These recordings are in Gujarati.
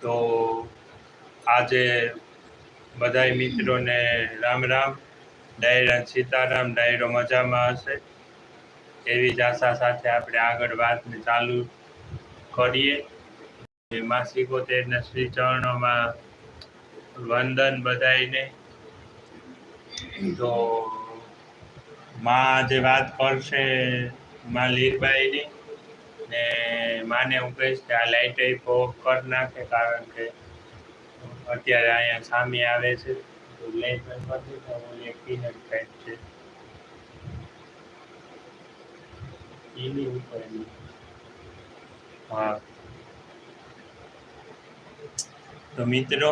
તો આજે બધાય મિત્રોને રામ રામ, ડાયરા સીતારામ, ડાયરો મજામાં હશે. એવી જ આશા સાથે આપણે આગળ વાતને ચાલુ કરીએ. માસિકો સિકોતેરના શ્રી ચરણોમાં વંદન બધાયને. તો માં આજે વાત કરશે માં લીરબાઈની. ને માને હું કહીશ કે આ લાઈટ ઓફ કરી નાખે કારણ કે અત્યારે અહીંયા સામે આવે છે. તો લાઇટ બંધ કરી તો ઓલી પીનટ ટાઈપ છે. એની ઉપર હા. તો મિત્રો,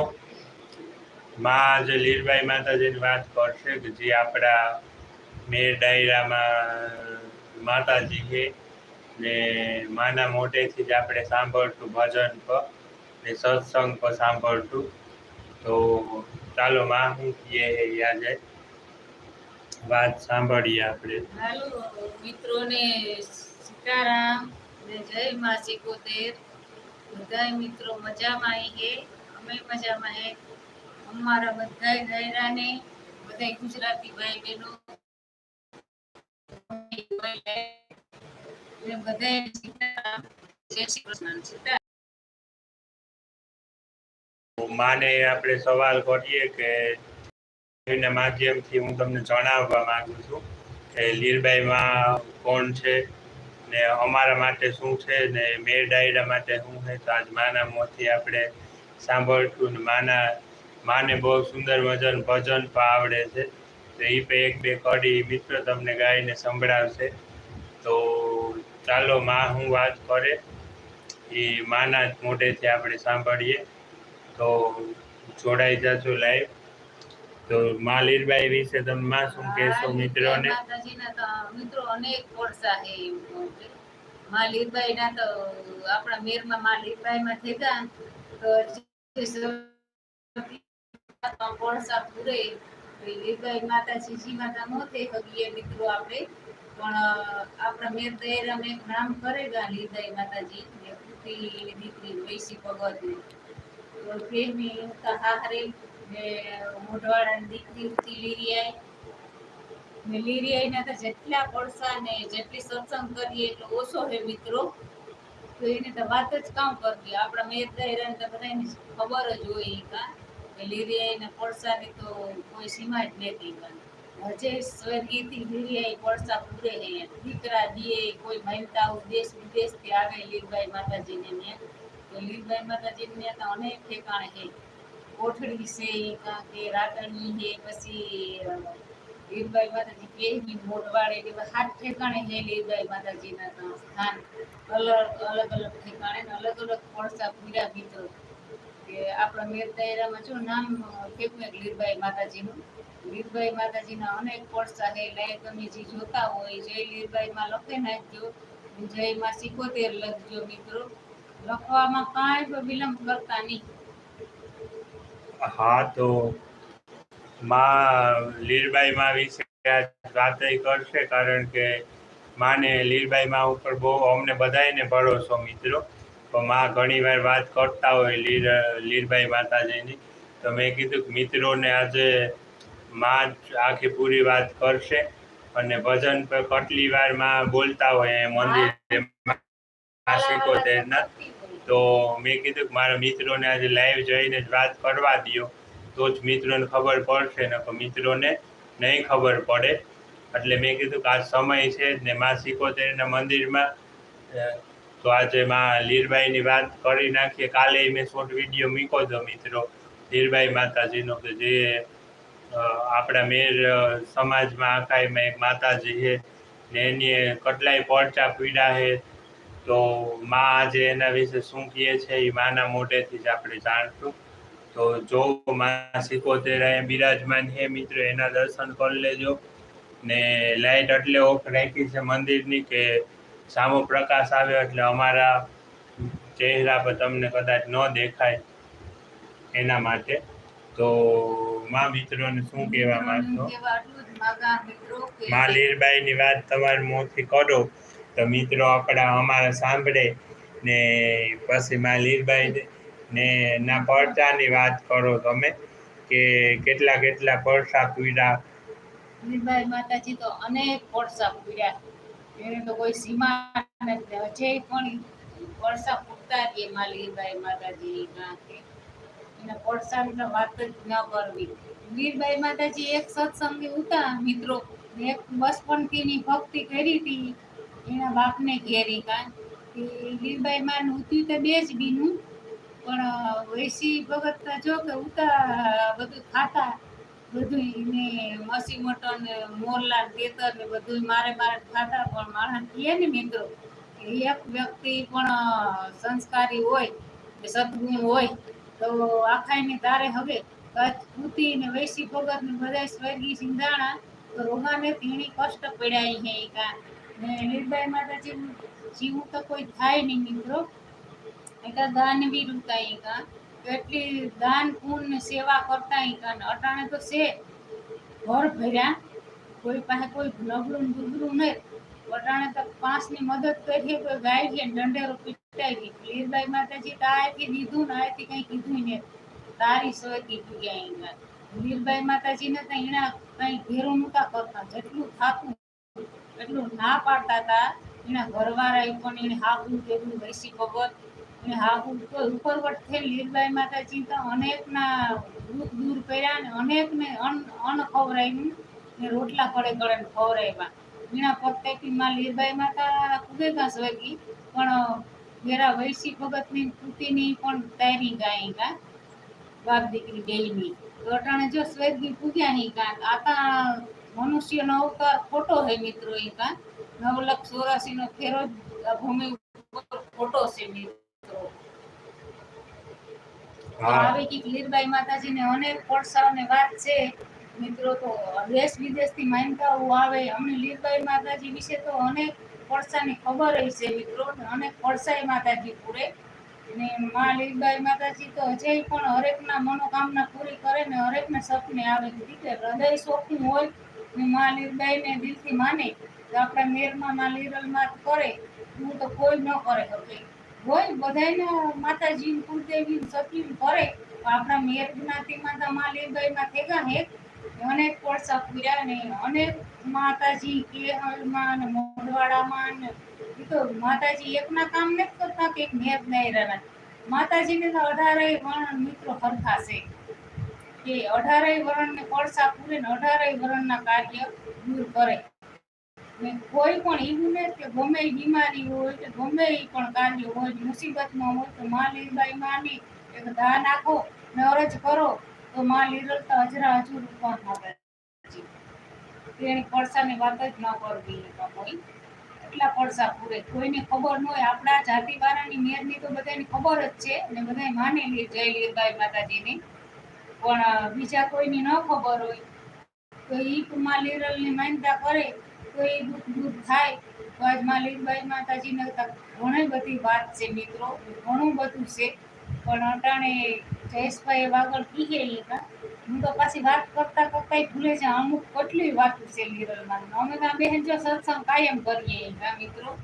માં આજે લીરબાઈ માતાજીની વાત કરશે કે જે આપણા મેર ડાયરામાં માતાજી છે ને માના મોઢેથી જ આપણે સાંભળતું ભજન પર ને સત્સંગ પર સાંભળતું. તો ચાલો માં હું કહે એ આજે વાત સાંભળીએ આપણે. હાલો, મિત્રોને સીતારામ ને જય માં સિકોતેર બધાય મિત્રો મજામાં હે? અમે મજામાં હે? અમારા બધાય દાયરાને બધાય ગુજરાતી ભાઈ બહેનો. સીતારામ માને આપણે સવાલ કરીએ કે એના માધ્યમથી હું તમને જણાવવા માંગુ છું કે લીરબાઈમાં કોણ છે ને અમારા માટે શું છે ને મેર ડાયરા માટે શું છે? તો આજ માના મોંથી આપણે સાંભળશું ને માના, માને બહુ સુંદર મજાનું ભજન પણ આવડે છે. તો એ એક બે કડી મિત્ર તમને ગાઈને સંભળાવશે. તો ચાલો માં હું વાત કરે એ માના જ મોઢેથી આપણે સાંભળીએ. તો જોડાઈ જશો લાઈવ તો માં લીરબાઈ વિશે તમે માં શું કહેશો મિત્રોને? મિત્રો અનેક કોર્સા હે માં લીરબાઈ ના તો આપણા મેરમાં માં લીરબાઈમાં થયા તો કોર્સા પૂરે. લીરબાઈ માતાજી માતા નહોતે હગીએ મિત્રો આપણે. પણ આપણા મેં દયરામાં અમે નામ કરેગા લીરબાઈ માતાજી. ને પુત્રી દીકરી વૈસી ભગવતી. તો પ્રેમી ઉતા હાહરે, ને મોઢવાડાની દીકરી ઉતી લીરિયાઈ. ને લીરિયાઈના તો જેટલા પડસા ને જેટલી સત્સંગ કરીએ, એટલો ઓછો હે મિત્રો. તો એને તો વાત જ કામ કરવી. આપણા મેર દાયરાને તો બધાને ખબર જ હોય કા કે લીરિયાઈના પડસાની તો કોઈ સીમા જ નથી કા હજે સ્વર્ગીયથી લીરિયાઈ કોળસા પૂરે હે દીકરા દીએ, કોઈ મહેનતા દેશ વિદેશથી આવે લીરબાઈ માતાજીને ત્યાં. તો લીરબાઈ માતાજીને ત્યાં તો અનેક ઠેકાણે હે કોઠડી છે કાં કે રાતણી છે, પછી લીલભાઈ માતાજી કેહની મોટવાડે એવા સાત ઠેકાણે છે લીરબાઈ માતાજીના સ્થાન. અલગ અલગ અલગ ઠેકાણે અલગ અલગ કોળસા પૂર્યા મિત્રો કે આપણા મેર દાયરામાં જો નામ કેવું એક લીરબાઈ માતાજીનું? લીરબાઈ માતાજીના અનેક પડસા છે એટલે તમે જે જોતા હોય, જય લીરબાઈમાં લખી નાખજો જયમાં સિકોતેર લખજો મિત્રો. લખવામાં કાંઈ પણ વિલંબ કરતા નહીં. હા, તો માં લીરબાઈ માં વિશે વાત કરશે, કારણ કે માને લીરબાઈ માં ઉપર બહુ અમને બધાને ભરોસો, મિત્રો. તો માં ઘણી વાર વાત કરતા હોય લીર લીરબાઈ માતાજીની. તો મેં કીધું કે મિત્રોને આજે માં આખી પૂરી વાત કરશે અને ભજન પર કેટલી વારમાં બોલતા હોય એ મંદિર. સિકોતેરના. તો મેં કીધું કે મારા મિત્રોને આજે લાઈવ જઈને જ વાત કરવા દો તો જ મિત્રોને ખબર પડશે ને મિત્રોને નહીં ખબર પડે. એટલે મેં કીધું કે આ સમય છે ને મા સિકોતેરના મંદિરમાં તો આજે માં લીરબાઈની વાત કરી નાખીએ. કાલે મેં શોર્ટ વીડિયો મૂક્યો હતો મિત્રો. લીરબાઈ માતાજીનો કે જે આપણા મેર સમાજમાં સમાજમાં આખાઈમાં એક માતાજી છે ને એની કેટલાય પડચા પીડા છે. તો માં આજે એના વિશે શું કહે છે એ માના મોઢેથી જ આપણે જાણશું. તો જો માં સિકોતેર બિરાજમાન છે મિત્રો, એના દર્શન કરી લેજો. ને લાઇટ એટલે ઓફ રાખી છે મંદિરની કે સામો પ્રકાશ આવ્યો એટલે અમારા ચહેરા પર તમને કદાચ ન દેખાય એના માટે. તો મા મિત્રોને શું કહેવા માંગશો? માં લીરબાઈની વાત તમારા મોંથી કરો. તો મિત્રો આપણા અમારા સાંભળે ને પછી મા લીરબાઈ ને ના પડતાની વાત કરો તમે કે કેટલા કેટલા પડસા પૂર્યા લીરબાઈ માતાજી તો અનેક પડસા પૂર્યા એને તો કોઈ સીમા નથી. હજે પણ પડસા પૂરતા રહીએ માલિકભાઈ માતાજી એના પડસાની વાત જ ન કરવી. વીરભાઈ માતાજી એક સત્સંગી ઉતા, મિત્રો. એક બચપનથીની ભક્તિ કરી હતી. એના બાપને ઘેરી કે લીલબાઈ માં ઉત્યું તો બે જ બીનું, પણ વૈસી ભગત જો કે ઉતા, બધું ખાતા. બધું મસી મટન ને મોરલા તેતર ને બધું મારે મારે ખાતા પણ માણસ કહે ને મિત્રો એક વ્યક્તિ પણ સંસ્કારી હોય સદગુણ હોય, તો આખાઈને તારે હવે કચ્છ કૃતિ ને વૈશી ભગત ને બધા સ્વર્ગી સિંધાણા તો રોગાને તીણી કષ્ટ પડ્યા હે કા. ને નિર્ભય માતાજી જીવું તો કોઈ થાય નહીં મિત્રો. એકા દાનવીર રૂતા ઈ કા એટલી દાન પૂન સેવા કરતા અટાણે તો છે. ઘર ભર્યા. કોઈ પાસે કોઈ નબળું દુબળું નહીં અટાણે તો પાંચની મદદ કરીએ કોઈ ગાય છે દંડેરો પીટાઈ ગઈ. લીરબાઈ માતાજી તો આથી દીધું ને આથી કઈ કીધું ને તારી સોય કીધું ગયા. અહીંયા લીરબાઈ માતાજીને તો એના કંઈ ઘેરું નતા કરતા. જેટલું થાતું, એટલું ના પાડતા હતા એના ઘરવાળા પણ એને હાકું તેવું વૈશી ભગત અને ગા, બાપ દીકરી ગયેલી અટાણે જો સ્વેદગી પૂગ્યા હી કા આતા મનુષ્યનો અવતાર ખોટો હે મિત્રો ઈ કા નવ લાખ ચોરાસી નો ફેરો ભૂમિ ઉપર ખોટો છે મિત્રો. હા આવી કંઈક લીરબાઈ માતાજીને અનેક મનોકામના પૂરી કરે ને હરેકને સપને આવે. રીતે હૃદય શોખું હોય ને માં થી માને, તો આપણા મેરમાં માં લીરલમાં કરે. હું તો કોઈ ન કરે શકે હોય બધાને માતાજી કુલદેવી સતી કરે પણ આપણા મેર જ્ઞાતિ માતા માં લીરબાઈમાં થેગા હે. અનેક કોળસા પૂર્યા ને અનેક માતાજી કેહલમાં ને મોઢવાડામાં ને એ તો માતાજી એકના કામ ને કરતા કે મેર નાયરાના માતાજીને તો અઢારેય વર્ણ મિત્રો હરખા છે. કે અઢારેય વર્ણને કોળસા પૂરે ને અઢારેય વર્ણના કાર્ય દૂર કરે. કોઈ પણ ને કે ગમે બીમારી હોય કે ગમે એ પણ કાર્ય હોય, મુસીબતમાં હોય તો માં લીલબાઈ માની એક દાન નાખો ને અરજ કરો તો માં લીરલ હજરા હજુ રૂપા આવે તેની પડસાની વાત જ ન કરવી કોઈ. એટલા પડસા પૂરે. કોઈને ખબર ન હોય, આપણા જાતિવાળાની મેરની તો બધાની ખબર જ છે ને બધા માનેલી જય લીલબાઈ માતાજીની. પણ બીજા કોઈની ન ખબર હોય તો ઈ માં લીરલની માન્યતા કરે. તો દુઃખ દુઃખ થાય તો આજમાં માતાજીને ઘણી બધી વાત છે મિત્રો, ઘણું બધું છે. પણ અટાણે જયેશભાઈ વાગડ કીધે ગયેલી હતા. હું તો પાછી વાત કરતા કરતા ભૂલે છે, અમુક કેટલી વાતો છે લીરલમાં અમે તો બહેન જો સત્સંગ કાયમ કરીએ મિત્રો?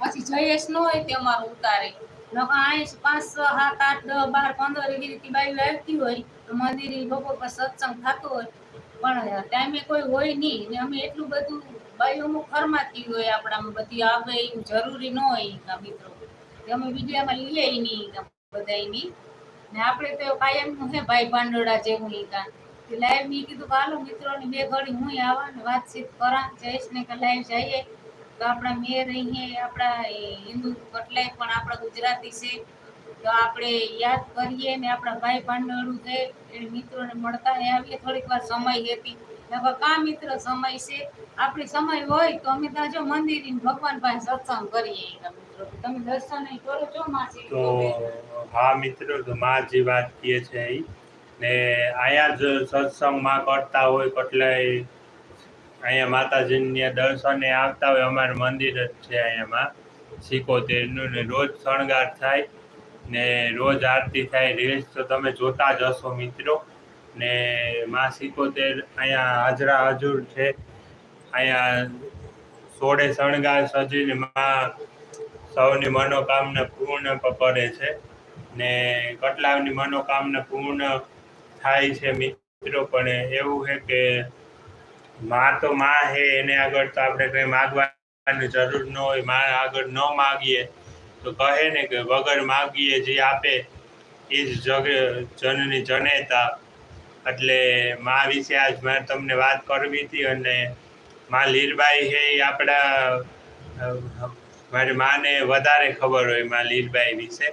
પછી જયેશ નો હોય તે અમારો ઉતારે. લોકો અહીં પાંચ, સાત, આઠ, દસ, બાર, પંદર એવી રીતે બાયું આવતી હોય, તો મંદિરે બપોર પર સત્સંગ થતો હોય. પણ ટાઈમે કોઈ હોય નહીં. ને અમે એટલું બધું બાયું અમુક ફરમાતી હોય આપણામાં બધી આવે એવું જરૂરી ન હોય મિત્રો. અમે વિડીયામાં લઈએ નહીં બધાયની ને આપણે તો કાયમનું હે ભાઈ ભાંડોળા જેવું એ કા લાઈવ મેં કીધું કાલો મિત્રો ને બે ઘડી હું આવા ને વાતચીત કરા જઈશ ને કે લાઈવ જઈએ. તો આપણા મેર અહીંયા આપણા હિન્દુ કેટલાય પણ આપણા ગુજરાતી છે. તો આપણે યાદ કરીએ ને આપણા ભાઈ ભાંડોળું છે એ મિત્રોને મળતા એ આવીએ, થોડીક વાર સમય હતી હવે કા મિત્ર સમય છે? આપણી સમય હોય તો અમે ત્યાં જો મંદિર ભગવાન પાસે સત્સંગ કરીએ તમે દર્શન કરો છો માસી? તો હા મિત્રો, તો માં જે વાત કહે છે એ ને અહીંયા જ સત્સંગમાં કરતા હોય કેટલાય અહીંયા માતાજીને દર્શને આવતા હોય. અમારે મંદિર જ છે અહીંયામાં. સિકોતેરનું ને રોજ શણગાર થાય. ને રોજ આરતી થાય, રીલ્સ તો તમે જોતા જ હશો મિત્રો. ને માં સિકોતેર અહીંયા હાજરા હજુર છે. અહીંયા સોળે શણગાર સજીને માં સૌની મનોકામના પૂર્ણ કરે છે. ને કટલાવની મનોકામના પૂર્ણ થાય છે મિત્રો, પણ એવું છે કે માં તો માં હે એને આગળ તો આપણે કંઈ માગવાની જરૂર ન હોય. માં આગળ ન માગીએ. તો કહે ને કે વગર માગીએ જે આપે, એ જ જગ, જનની જનેતા. એટલે મા વિશે આજ મારે તમને વાત કરવી હતી અને મા લીરબાઈ છે એ આપણા મારી માને વધારે ખબર હોય મા લીરબાઈ વિશે.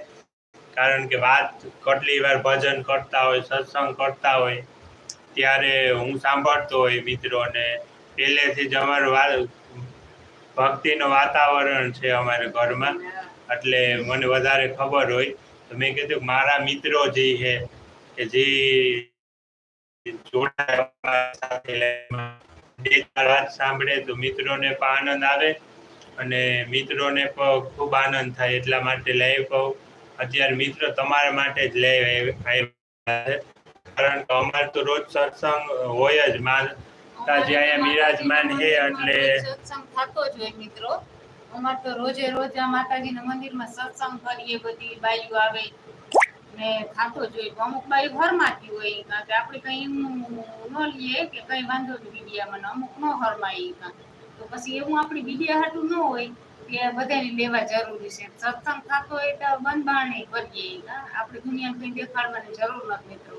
કારણ કે વાત કેટલી વાર ભજન કરતા હોય, સત્સંગ કરતા હોય, ત્યારે હું સાંભળતો હોય મિત્રોને. પહેલેથી જ અમારું ભક્તિનું વાતાવરણ છે અમારા ઘરમાં. એટલે મને વધારે ખબર હોય. તો મેં કીધું મારા મિત્રો જે છે કે જે બે ચાર સાંભળે તો મિત્રોને પણ આનંદ આવે અને મિત્રોને પણ ખૂબ આનંદ થાય એટલા માટે લાઈવ કહું. અત્યારે મિત્રો તમારા માટે જ લાઈવ આવ્યા કારણ કે અમારે તો રોજ સત્સંગ હોય જ. માતાજી અહીંયા બિરાજમાન છે એટલે સત્સંગ થતો જ હોય મિત્રો. અમાર તો રોજે રોજ આ માતાજીના મંદિરમાં સત્સંગ કરીએ બધી, બાઈઓ આવે. ને ખાતો જ હોય અમુક બાઈ હરમાતી હોય કારણ કે આપણે કઈ ન લઈએ કે કઈ વાંધો નહીં બીડિયામાં અમુક ન હરમાય તો પછી એવું આપણી બીડિયા હાટું ન હોય કે બધાને લેવા જરૂરી છે. સત્સંગ થતો હોય તો બંધ બારણે કરીએ. આપણે દુનિયાને કઈ દેખાડવાની જરૂર નથી મિત્રો.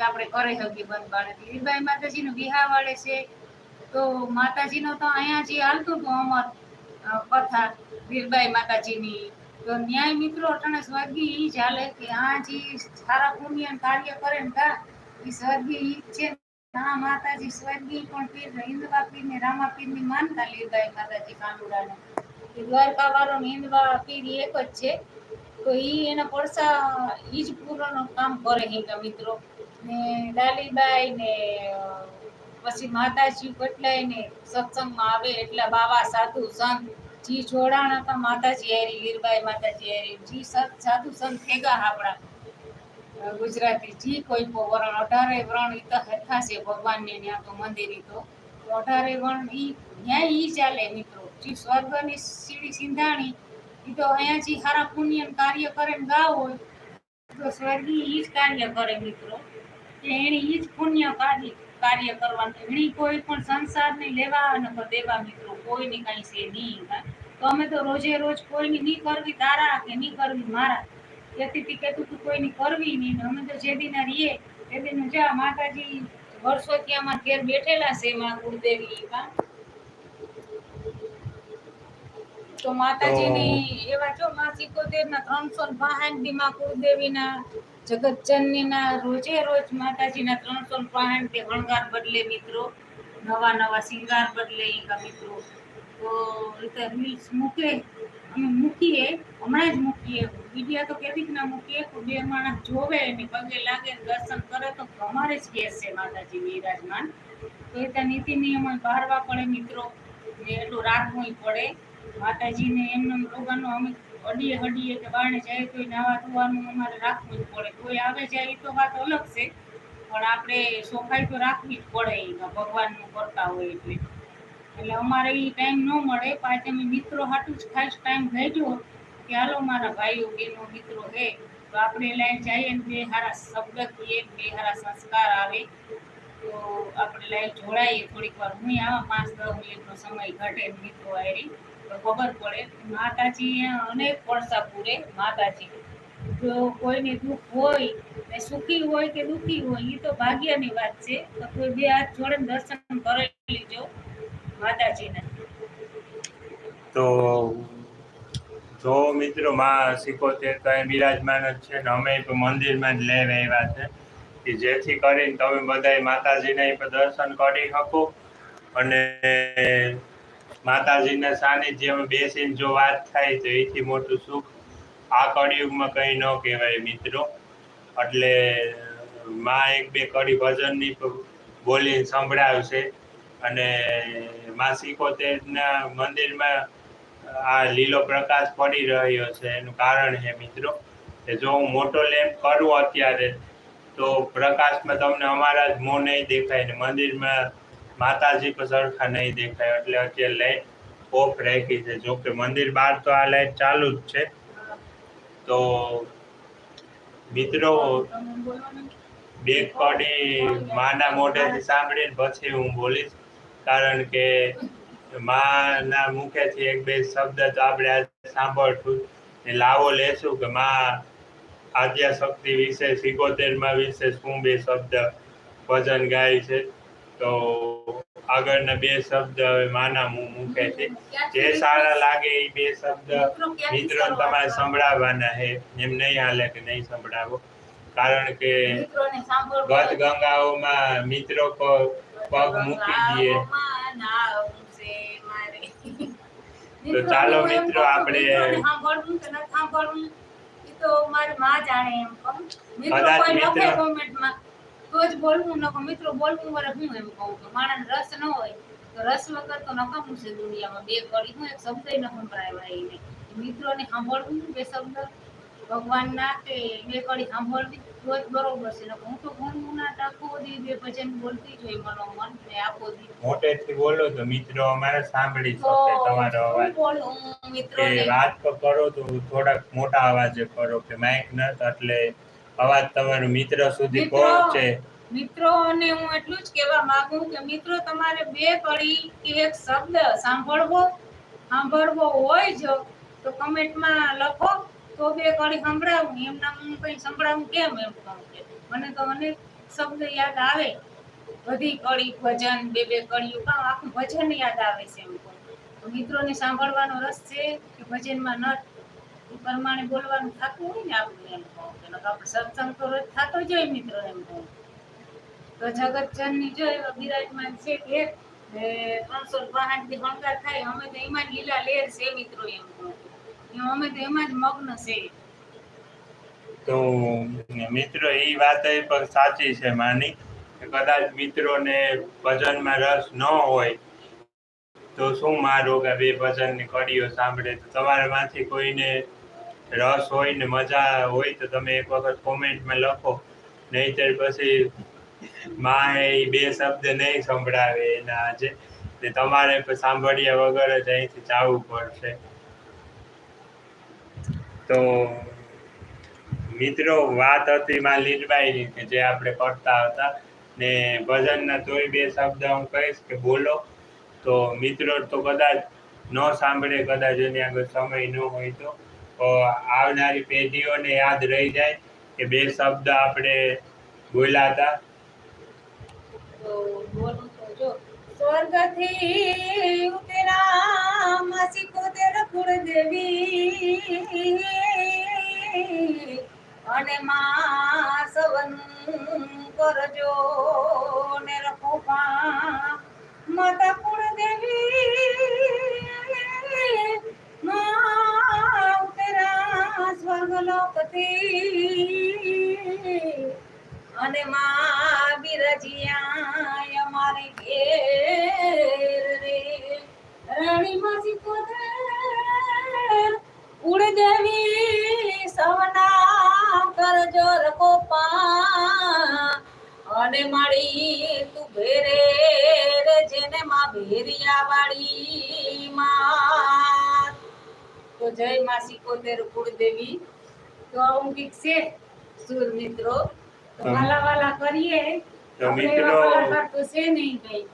આપણે કરે શકીએ બંધ બારણે. લીલબાઈ માતાજીનો વિહાર વાળે છે. તો માતાજીનો તો અહીંયા જે હાલતું હતું અમર કથા વીરબાઈ માતાજીની. તો ન્યાય મિત્રો અટાણે સ્વર્ગી ઈ ચાલે કે આ જે સારા પુણ્ય કાર્ય કરે ને કા એ સ્વર્ગી છે. આ માતાજી સ્વર્ગી પણ પીર હિન્દવા પીર ને રામા પીરની માનતા લીરબાઈ માતાજી કાનુડાને ઈ દ્વારકા વાળો ને હિન્દવા પીર એક જ છે. તો ઈ એના પડસા ઈ જ પૂરણ કામ કરે હિંગા મિત્રો. ને લાલીબાઈ ને પછી માતાજી કેટલાય ને સત્સંગમાં આવે એટલે બાવા, સાધુ, સંત, જી જોડાણ હતા. માતાજી હેરી લીરબાઈ માતાજી હેરી, જી સત સાધુ, સંત ભેગા આપણા ગુજરાતી જી, કોઈ પો વરણ, અઢારે વરણ ઈ તો હરખા છે ભગવાનને ત્યાં તો મંદિર તો. અઢારે વરણ ઈ, ન્યાય ઈ ચાલે મિત્રો. જી સ્વર્ગની સીડી સિંધાણી, ઈ તો અહીંયા જી હારા પુણ્ય કાર્ય કરે ને ગાવ હોય, તો સ્વર્ગી ઈ જ કાર્ય કરે મિત્રો. કે એણે ઈ જ પુણ્ય કાર્ય કાર્ય કરવાનું એની કોઈ પણ સંસારને લેવા અને દેવા મિત્રો કોઈની કાંઈ છે નહીં. તો અમે તો રોજે રોજ કોઈની નહીં કરવી તારા કે નહીં કરવી મારા. તેથી તી કહેતું તું કોઈની કરવી નહીં ને અમે તો જે દિના રહીએ. એ દીનું જા માતાજી વર્ષોથી આમાં ઘેર બેઠેલા છે માં કુળદેવી તો માતાજીની એવા જો માં સિત્તોતેર ના ત્રણસો ને પાંસઠ દી માં કુળદેવીના જગતજનનીના રોજે રોજ માતાજીના ત્રણસો ને કે તે શણગાર બદલે મિત્રો, નવા નવા શિંગાર બદલે ઈ કા મિત્રો. તો રીતે રીલ્સ મૂકે, અમે મૂકીએ, હમણાં જ મૂકીએ. વીડિયો તો કેવી રીતના મૂકીએ કે બે માણસ જોવે એને પગે લાગે દર્શન કરે તો અમારે જ કેસ છે માતાજી વિરાજમાન તો એ ત્યાં નીતિ નિયમો બહારવા પડે મિત્રો. એટલું રાખવું પડે. માતાજીને એમનો લોકોનો અમે અડીએ હડીએ કે બારણે જાય તો નાવા ધોવાનું અમારે રાખવું જ પડે. કોઈ આવે જાય એ તો વાત અલગ છે. પણ આપણે ચોખાઈ તો રાખવી જ પડે ભગવાનનું કરતા હોય એટલે. એટલે અમારે એ ટાઈમ ન મળે. પાછા અમે મિત્રો હાટું જ ખાસ ટાઈમ ભેજો કે હાલો મારા ભાઈઓ બહેનો મિત્રો હે. તો આપણે લઈને જઈએ ને બે સારા શબ્દ કહીએ બે સારા સંસ્કાર આવે. તો આપણે લાઈવ જોડાઈએ થોડીક વાર. હું આવા પાંચ દસ મિનિટનો સમય ઘટે મિત્રો તો ખબર પડે માતાજી અનેક પડસા પૂરે માતાજી. જો કોઈને દુઃખ હોય ને સુખી હોય કે દુઃખી હોય એ તો ભાગ્યની વાત છે. તો કોઈ બે હાથ જોડે દર્શન કરી લીજો માતાજીના. તો જો મિત્રો માં સિકોતેર તો એ બિરાજમાન જ છે ને અમે મંદિરમાં જ લેવા આવ્યા છે. કે જેથી કરીને તમે બધાય માતાજીને દર્શન કરી શકો. અને માતાજીના સાનિધ્યમાં બેસીને જો વાત થાય તો એથી મોટું સુખ આ કળિયુગમાં કંઈ ન કહેવાય મિત્રો. એટલે માં એક બે કડી ભજનની બોલી સંભળાવશે અને માં સિકોતેરના મંદિરમાં આ લીલો પ્રકાશ પડી રહ્યો છે. એનું કારણ છે મિત્રો કે જો હું મોટો લેમ્પ કરું અત્યારે તો પ્રકાશમાં તમને અમારા જ મોં નહીં દેખાય ને મંદિરમાં માતાજી પણ સરખા નહીં દેખાય, એટલે અત્યારે લાઈટ ઓફ રાખી છે. જોકે મંદિર બહાર તો આ લાઈટ ચાલુ જ છે. તો મિત્રો તમે બોલો બે કડી માના મોઢેથી સાંભળીને પછી હું બોલીશ. કારણ કે માના મુખેથી એક બે શબ્દ તો આપણે આજે સાંભળશું. ને લાવો લેશું કે માં આદ્યા શક્તિ વિશે સિકોતેરમાં વિશે શું બે શબ્દ ભજન ગાય છે. તો આગળના બે શબ્દ હવે માના મુ- છે. જે સારા લાગે એ બે શબ્દ મિત્રો તમારે સંભળાવવાના છે. એમ નહીં હાલે કે નહીં સંભળાવો. કારણ કે ગત ગંગાઓમાં મિત્રો પગ મૂકી દઈએ. તો ચાલો મિત્રો આપણે- સાંભળવું તો મારી માં જાણે એમ મિત્રો કદાચ મિત્રો- કોમેન્ટમાં તો જ બોલવું નકર મિત્રો બોલવું વરે હું એમ કહું કે માણસ રસ ન હોય તો રસ વગર તો નકામું છે દુનિયામાં. બે કડી હું એક શબ્દ ન સંભળાય એને. મિત્રોને સાંભળવું બે શબ્દ ભગવાનના કે બે કડી સાંભળવી તો જ બરોબર છે. હું તો ઘણું ના ટાકો દી બે ભજન બોલતી જ હોય મનોમન ને આખો દી. મોટેથી બોલો તો મિત્રો અમારે સાંભળી શકે તમારો અવાજ. બોલું મિત્રો વાત તો કરો તો થોડાક મોટા અવાજે કરો કે માઇક ન એટલે અવાજ તમારો મિત્ર સુધી પહોંચે. મિત્રોને હું એટલું જ કહેવા માંગુ કે મિત્રો તમારે બે કડી કે એક શબ્દ સાંભળવો સાંભળવો હોય જો તો કમેન્ટમાં લખો તો બે કડી સંભળાવું એમના હું કઈ સંભળાવું કેમ એમ કહું કે મને તો અનેક શબ્દ યાદ આવે. બધી કડી ભજન બે બે કડીયું કામ આખું ભજન યાદ આવે છે એમ કહું. મિત્રોને સાંભળવાનો રસ છે કે ભજનમાં ન પ્રમાણે બોલવાનું થતું હોય ને આપણે એમ કહું કે આપણે સત્સંગ તો રોજ થતો જ હોય મિત્રો એમ કહું. તો જગતજનની જો એવા બિરાજમાન છે કે ત્રણસો વાહનથી હણગાર થાય, અમે તો એમાં જ લીલા લેર છે મિત્રો એમ કહું. અમે તો એમાં જ મગ્ન છે. તો મિત્રો, એ વાત એ પણ સાચી છે માની કદાચ મિત્રોને ભજનમાં રસ ન હોય, તો શું મારો કે બે ભજનની કડીઓ સાંભળે? તો તમારામાંથી કોઈને રસ હોય ને મજા હોય તો તમે એક વખત કોમેન્ટમાં લખો. નહીંતર પછી માં એ બે શબ્દ નહીં સંભળાવે એના આજે ને તમારે સાંભળ્યા વગર જ અહીંથી જવું પડશે. તો મિત્રો, વાત હતી માં લીલબાઈની કે જે આપણે કરતા હતા. ને ભજનના તોય બે શબ્દ હું કહીશ કે બોલો. તો મિત્રો તો કદાચ ન સાંભળે, કદાચ એની આગળ સમય ન હોય તો. આવનારી પેઢીઓને યાદ રહી જાય કે બે શબ્દ આપણે બોલ્યા હતા. સ્વર્ગથી ઉતરા માસી કોતેર કુળદેવી અને માં સવન કરજો ને રખો માતા કુળદેવી માં ઉતરા સ્વર્ગ લોકથી અને મા બિરજિયા અમારે ઘેર રે. રાણી માસી કોદે ઉડદેવી સવના કરજો રકોપા અને મળી તું ભેરે જેને માં ભેરિયા વાળી માં તો જય માસી કોતેર કુળદેવી. તો આવું છે સુર મિત્રો. તો વાલા વાલા કરીએ. તો મિત્રો- તો છે નહીં ભાઈ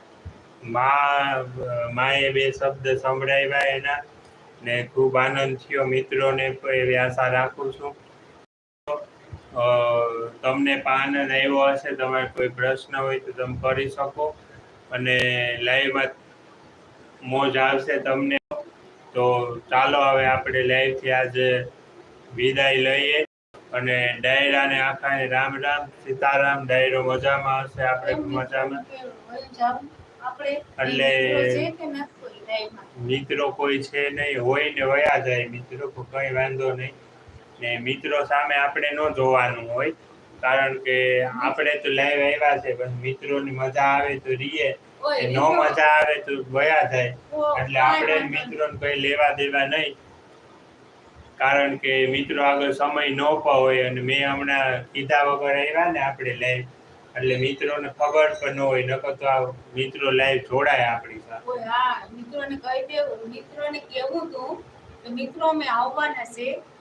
માં માએ બે શબ્દ સંભળાવ્યા એના ને ખૂબ આનંદ થયો મિત્રોને એવી આશા રાખું છું. તમને પણ આનંદ આવ્યો હશે તમારે કોઈ પ્રશ્ન હોય તો તમે કરી શકો. અને લાઈવમાં મોજ આવશે તમને. તો ચાલો હવે આપણે લાઈવથી આજે વિદાય લઈએ અને ડાયરાને આખાને રામ રામ સીતારામ ડાયરો મજામાં હશે? આપણે પણ મજામાં. એટલે- મિત્રો કોઈ છે નહીં હોય ને વયા જાય મિત્રો કઈ વાંધો નહીં. ને મિત્રો સામે આપણે ન જોવાનું હોય કારણ કે આપણે તો લાઈવ આવ્યા છે પણ મિત્રોની મજા આવે તો રીએ. ન મજા આવે તો ગયા જાય. એટલે આપણે મિત્રોને કઈ લેવા દેવા નહીં. કારણ કે મિત્રો આગળ સમય ન હોય અને મેં હમણાં કીધા વગર આવ્યા ને આપણે લાઈવ એટલે મિત્રોને ખબર પણ ન હોય નકર તો આ મિત્રો લાઈવ જોડાય આપણી સાથે. ઓય, હા મિત્રોને કહી દેવું મિત્રોને કેવું તું કે મિત્રો અમે આવવાના છે. તો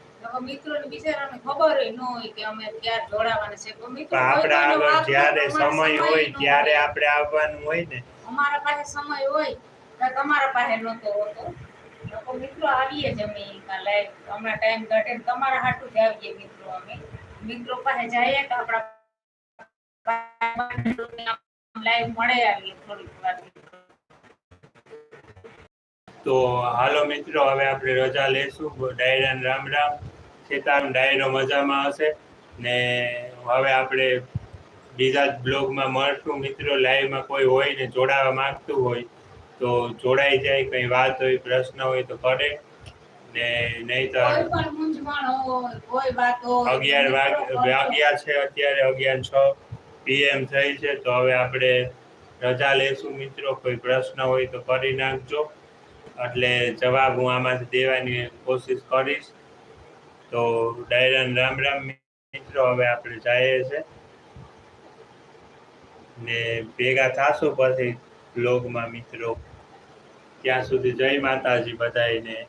મિત્રોને બિચારાને ખબર ન હોય કે અમે ક્યાં જોડાવાના છે. તો મિત્રો આપણે આગળ જ્યારે સમય હોય ત્યારે આપણે આવવાનું હોય ને. અમારા પાસે સમય હોય તો તમારા પાસે નહોતો હોતો. મિત્રો આવીએ જ અમે હમણાં ટાઈમ ઘટે તમારા હાટું જ આવીએ મિત્રો અમે. મિત્રો પાસે જઈએ તો આપણા લાઈવ મળે આવીએ થોડીક વાર. તો હાલો મિત્રો હવે આપણે રજા લેશું. ડાયરાન રામ રામ. સીતારામ ડાયરો મજામાં હશે ને હવે આપણે બીજા જ બ્લોગમાં મળશું. મિત્રો લાઈવમાં કોઈ હોય ને જોડાવા માંગતું હોય તો જોડાઈ જાય. કંઈ વાત હોય પ્રશ્ન હોય તો કરે. ને નહીં તો અગિયાર વાગ અગિયાર છે અત્યારે અગિયાર છ પીએમ થઈ છે. તો હવે આપણે રજા લેશું મિત્રો. કોઈ પ્રશ્ન હોય તો કરી નાખજો. એટલે જવાબ હું આમાંથી દેવાની કોશિશ કરીશ. તો ડાયરાન રામ રામ મિત્રો હવે આપણે જઈએ છે. ને ભેગા થાશું પછી બ્લોગમાં મિત્રો. ત્યાં સુધી જય માતાજી બધાને